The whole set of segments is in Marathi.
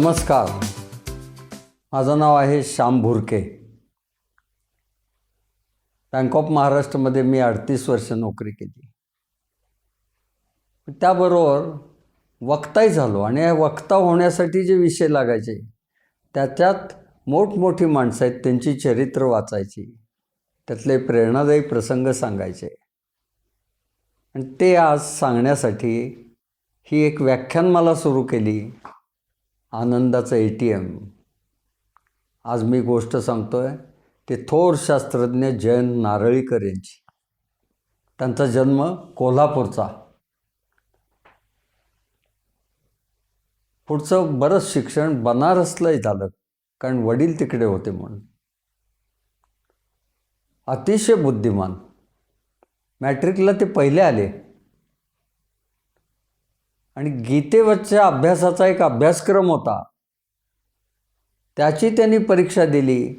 नमस्कार. माझं नाव आहे श्याम भुरके. बँक ऑफ महाराष्ट्रमध्ये मी अडतीस वर्ष नोकरी केली. त्याबरोबर वक्ताही झालो आणि वक्ता होण्यासाठी जे विषय लागायचे त्याच्यात मोठमोठी माणसं आहेत त्यांची चरित्र वाचायची त्यातले प्रेरणादायी प्रसंग सांगायचे. आणि ते आज सांगण्यासाठी ही एक व्याख्यान मला सुरू केली. आनंदाचं ए टी एम आज मी गोष्ट सांगतो आहे ते थोर शास्त्रज्ञ जयंत नारळीकर यांची त्यांचा जन्म कोल्हापूरचा. पुढचं बरंच शिक्षण बनारसलाही झालं कारण वडील तिकडे होते म्हणून. अतिशय बुद्धिमान. मॅट्रिकला ते पहिले आले. आणि गीतेवरच्या अभ्यासाचा एक अभ्यासक्रम होता. त्याची त्यांनी परीक्षा दिली.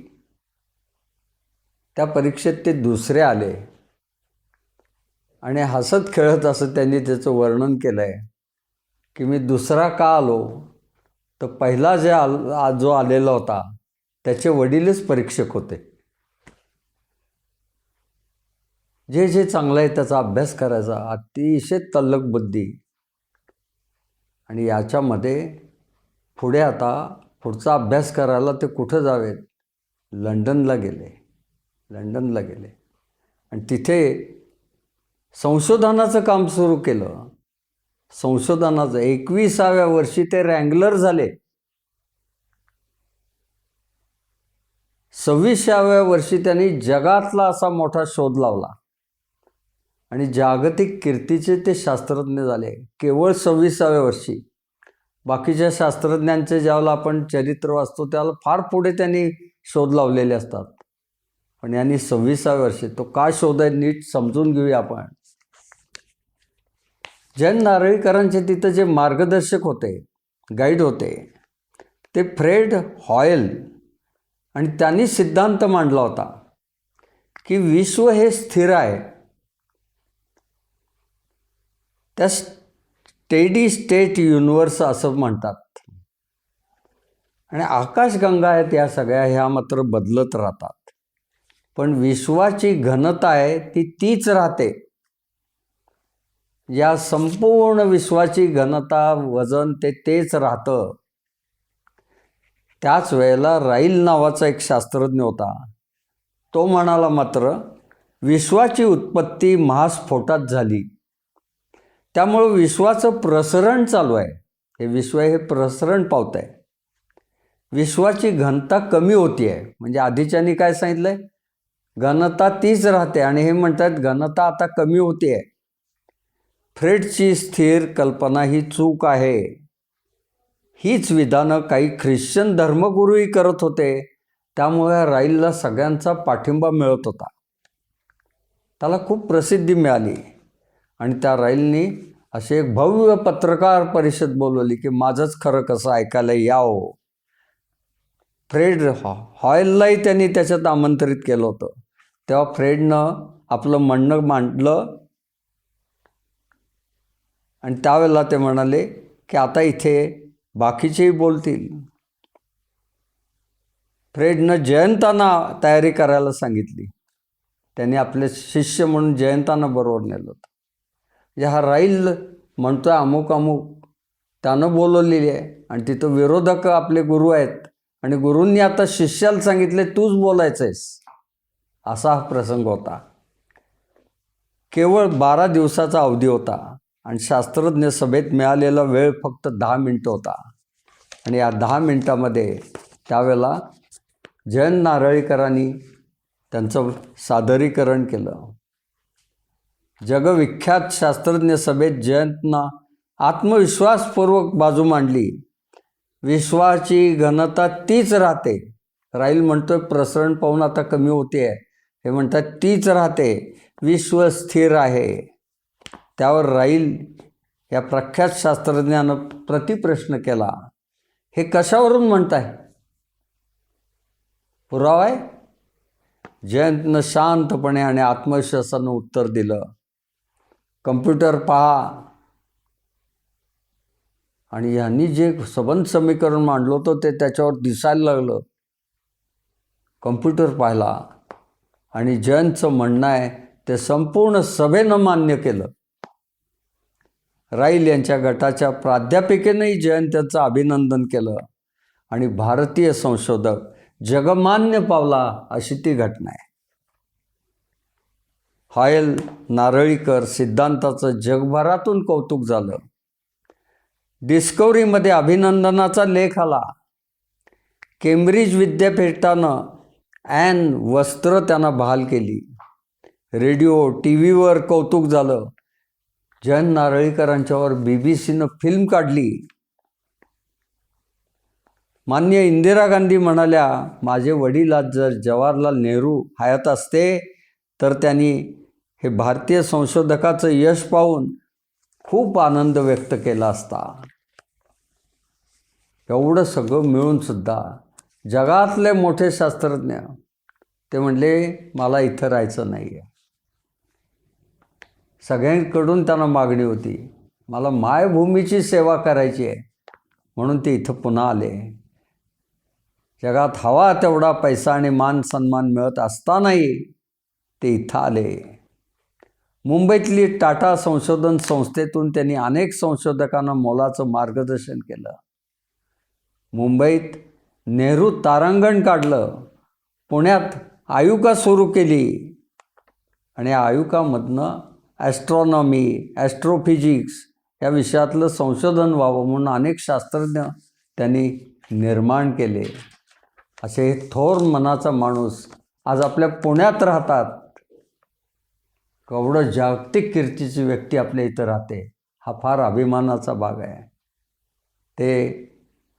त्या परीक्षेत ते दुसरे आले. आणि हसत खेळत असं त्यांनी त्याचं वर्णन केलं आहे की मी दुसरा का आलो? तर पहिला जे आल आ- जो आलेला होता त्याचे वडीलच परीक्षक होते. जे जे चांगलं आहे त्याचा अभ्यास करायचा अतिशय तल्लक बुद्धी. आणि याच्यामध्ये पुढे आता पुढचा अभ्यास करायला ते कुठं जावेत? लंडनला गेले. लंडनला गेले. आणि तिथे संशोधनाचं काम सुरू केलं. संशोधनाचं एकविसाव्या वर्षी ते रँगलर झाले. सव्वीसाव्या वर्षी त्यांनी जगातला असा मोठा शोध लावला. आणि जागतिक कीर्तीचे ते शास्त्रज्ञ झाले केवळ सव्वीसाव्या वर्षी. बाकीच्या शास्त्रज्ञांचे ज्यावेळेला आपण चरित्र वाचतो त्यावेळेला फार पुढे त्यांनी शोध लावलेले असतात. पण यांनी सव्वीसाव्या वर्षी तो का शोध आहे नीट समजून घेऊया आपण. जैन नारळीकरांचे तिथं जे मार्गदर्शक होते गाईड होते ते फ्रेड हॉयल आणि त्यांनी सिद्धांत मांडला होता की विश्व हे स्थिर आहे. त्या स्टेडी स्टेट युनिवर्स असं म्हणतात. आणि आकाशगंगा आहेत या सगळ्या ह्या मात्र बदलत राहतात. पण विश्वाची घनता आहे ती तीच राहते. या संपूर्ण विश्वाची घनता वजन ते तेच राहतं. त्याच वेळेला राईल नावाचा एक शास्त्रज्ञ होता. तो म्हणाला मात्र विश्वाची उत्पत्ती महास्फोटात झाली. त्यामुळं विश्वाचं प्रसरण चालू आहे. हे विश्व हे प्रसरण पावत आहे. विश्वाची घनता कमी होती आहे. म्हणजे आधीच्यानी काय सांगितलं आहे घनता तीच राहते आणि हे म्हणतात घनता आता कमी होती आहे. फ्रेडची स्थिर कल्पना ही चूक आहे. हीच विधानं काही ख्रिश्चन धर्मगुरूही करत होते. त्यामुळे राईलला सगळ्यांचा पाठिंबा मिळत होता. त्याला खूप प्रसिद्धी मिळाली. आणि त्या राईलनी अशी एक भव्य पत्रकार परिषद बोलवली की माझंच खरं कसं ऐकायला यावं. फ्रेड हॉ हॉयललाही त्यांनी त्याच्यात आमंत्रित केलं होतं. तेव्हा फ्रेडनं आपलं म्हणणं मांडलं. आणि त्यावेळेला ते म्हणाले की आता इथे बाकीचेही बोलतील. फ्रेडनं जयंतांना तयारी करायला सांगितली. त्यांनी आपले शिष्य म्हणून जयंतांना बरोबर नेलं होतं. म्हणजे हा राहील म्हणतोय अमुक अमुक त्यानं बोलवलेली आहे. आणि तिथं विरोधक आपले गुरु आहेत. आणि गुरूंनी आता शिष्याला सांगितले तूच बोलायचं आहेस असा हा प्रसंग होता. केवळ बारा दिवसाचा अवधी होता. आणि शास्त्रज्ञ सभेत मिळालेला वेळ फक्त दहा मिनटं होता. आणि या दहा मिनटामध्ये त्यावेळेला जयंत नारळीकरांनी त्यांचं सादरीकरण केलं. जगविख्यात शास्त्रज्ञ सभेत जयंतना आत्मविश्वासपूर्वक बाजू मांडली. विश्वाची घनता तीच राहते. राहील म्हणतोय प्रसरण पाहून आता कमी होते आहे हे म्हणतात तीच राहते. विश्व स्थिर आहे. त्यावर राहील या प्रख्यात शास्त्रज्ञानं प्रतिप्रश्न केला. हे कशावरून म्हणताय? पुरावा आहे? जयंतनं शांतपणे आणि आत्मविश्वासानं उत्तर दिलं. कम्प्युटर पहा. आणि ह्यांनी जे सबंध समीकरण मांडलं होतं ते त्याच्यावर दिसायला लागलं. कम्प्युटर पाहिला आणि जयंतचं म्हणणं आहे ते संपूर्ण सभेनं मान्य केलं. राईल यांच्या गटाच्या प्राध्यापिकेनंही जयंत यांचं अभिनंदन केलं. आणि भारतीय संशोधक जगमान्य पावला अशी ती घटना आहे. हायल नारळीकर सिद्धांताचं जगभरातून कौतुक झालं. डिस्कवरीमध्ये अभिनंदनाचा लेख आला. केम्ब्रिज विद्यापीठानं ॲन वस्त्र त्यांना बहाल केली. रेडिओ टी व्हीवर कौतुक झालं. जयंत नारळीकरांच्यावर बी बी सीनं फिल्म काढली. मान्य इंदिरा गांधी म्हणाल्या माझे वडील आज जर जवाहरलाल नेहरू हयात असते तर त्यांनी हे भारतीय संशोधकाचं यश पाहून खूप आनंद व्यक्त केला असता. एवढं सगळं मिळूनसुद्धा जगातले मोठे शास्त्रज्ञ ते म्हणले मला इथं राहायचं नाही आहे सगळ्यांकडून त्यांना मागणी होती मला मायभूमीची सेवा करायची आहे. म्हणून ते इथं पुन्हा आले. जगात हवा तेवढा पैसा आणि मान सन्मान मिळत असतानाही ते इथं आले. मुंबईतली टाटा संशोधन संस्थेतून त्यांनी अनेक संशोधकांना मोलाचं मार्गदर्शन केलं. मुंबईत नेहरू तारांगण काढलं. पुण्यात आयुका सुरू केली. आणि आयुकामधनं ॲस्ट्रॉनॉमी ॲस्ट्रोफिजिक्स या विषयातलं संशोधन व्हावं म्हणून अनेक शास्त्रज्ञ त्यांनी निर्माण केले. असे थोर मनाचा माणूस आज आपल्या पुण्यात राहतात. केवढं जागतिक कीर्तीची व्यक्ती आपल्या इथं राहते हा फार अभिमानाचा भाग आहे. ते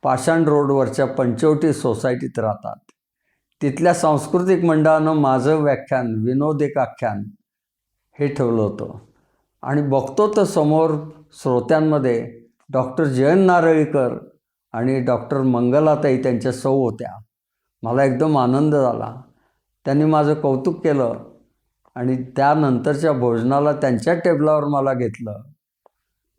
पाषाण रोडवरच्या पंचवटी सोसायटीत राहतात. तिथल्या सांस्कृतिक मंडळानं माझं व्याख्यान विनोद एक आख्यान हे ठेवलं होतं. आणि बघतो तर समोर श्रोत्यांमध्ये डॉक्टर जयंत नारळीकर आणि डॉक्टर मंगलाताई त्यांच्या सौ होत्या. मला एकदम आनंद झाला. त्यांनी माझं कौतुक केलं. आणि त्यानंतरच्या भोजनाला त्यांच्या टेबलावर मला घेतलं.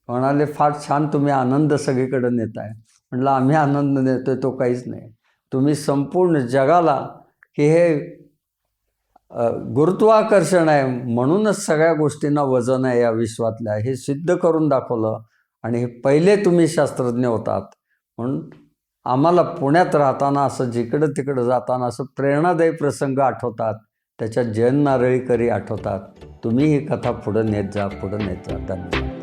म्हणाले फार छान तुम्ही आनंद सगळीकडे नेताय. म्हटलं आम्ही आनंद नेतोय तो काहीच नाही. तुम्ही संपूर्ण जगाला की हे गुरुत्वाकर्षण आहे म्हणूनच सगळ्या गोष्टींना वजन आहे या विश्वातल्या. हे सिद्ध करून दाखवलं आणि हे पहिले तुम्ही शास्त्रज्ञ होतात. म्हणून आम्हाला पुण्यात राहताना असं जिकडं तिकडं जाताना असं प्रेरणादायी प्रसंग आठवतात. त्याच्यात जयन नारळीकरी आठवतात. तुम्ही ही कथा पुढं नेत जा पुढं नेत जा. धन्यवाद.